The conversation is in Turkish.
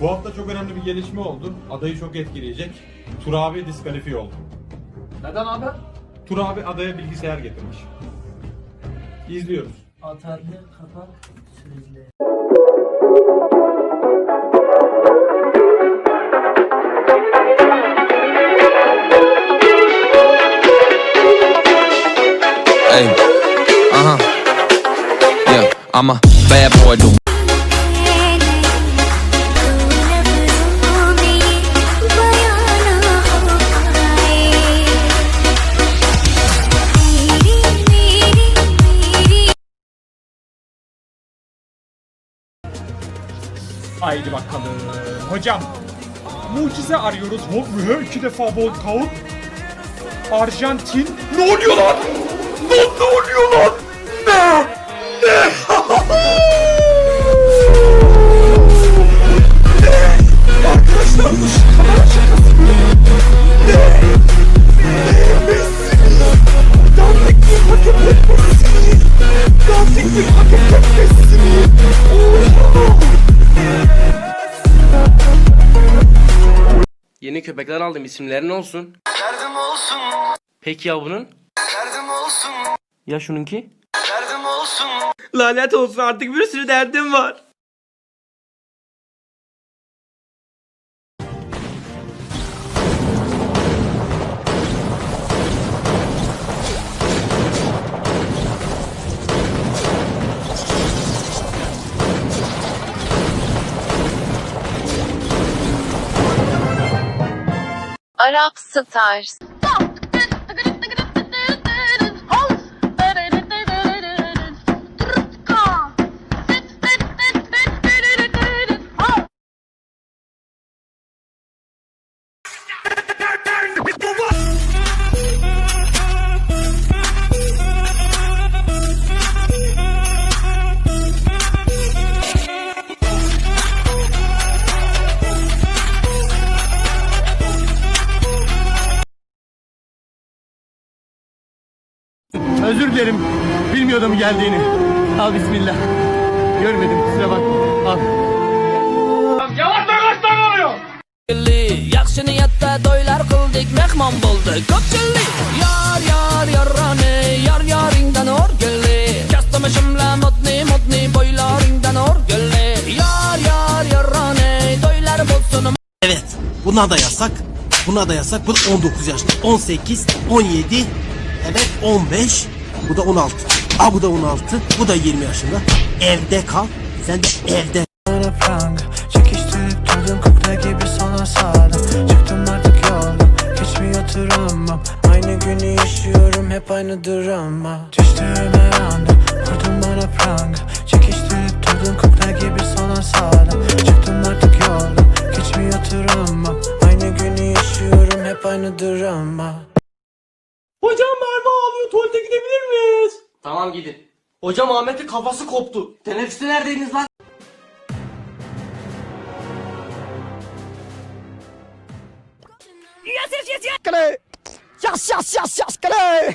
Bu hafta çok önemli bir gelişme oldu. Adayı çok etkileyecek. Tur abi diskalifiye oldu. Neden abi? Tur abi adaya bilgisayar getirmiş. İzliyoruz. Atarlı kapak sürücüleri. Hey, uh huh. Yeah, I'm a bad boy. Haydi bakalım. Hocam. Mucize arıyoruz. Hop ve iki defa kağıt. Arjantin. Ne oluyor lan? Ne, ne oluyor lan? Ne? Ne? ne? Arkadaşlar bu kamera şakası mı? Ne? Ne? Messi? Dandik bir paket Messi? Dandik bir paket Yeni köpekler aldım isimleri ne olsun? Derdim olsun, Peki ya bunun? derdim olsun, Ya şununki? derdim olsun. Lanet olsun artık bir sürü derdim var. Arap Stars Özür dilerim. Bilmiyordum geldiğini. Al bismillah. Görmedim kusura bakma. Al. Yaxshi niyatda to'ylar qildik mehmon bo'ldi ko'pchilik Yor yor yorrani yor yoringdan o'rgilli Kastamishimla modni modni bo'ylaringdan o'rgilli Yor yor yorrani to'ylar bo'lsin Evet. Buna da yasak. Buna da yasak. Bu da 19 yaş. 18, 17, evet 15. Bu da 16. Aa bu da 16. Bu da 20 yaşında. Evde kal. Sen de evde. Aynı günü yaşıyorum hep anda Vurdun bana pranga Çekiştirip durdum kukla gibi sana sardım Çıktım artık yoldan Hiç mi yatıramam Aynı günü yaşıyorum hep aynı drama Hocam Merve ağlıyor. Tuvalete gidebilir miyiz? Tamam gidin. Hocam Ahmet'in kafası koptu. Teneffüste neredeydiniz lan? Yas yas yas yas kale.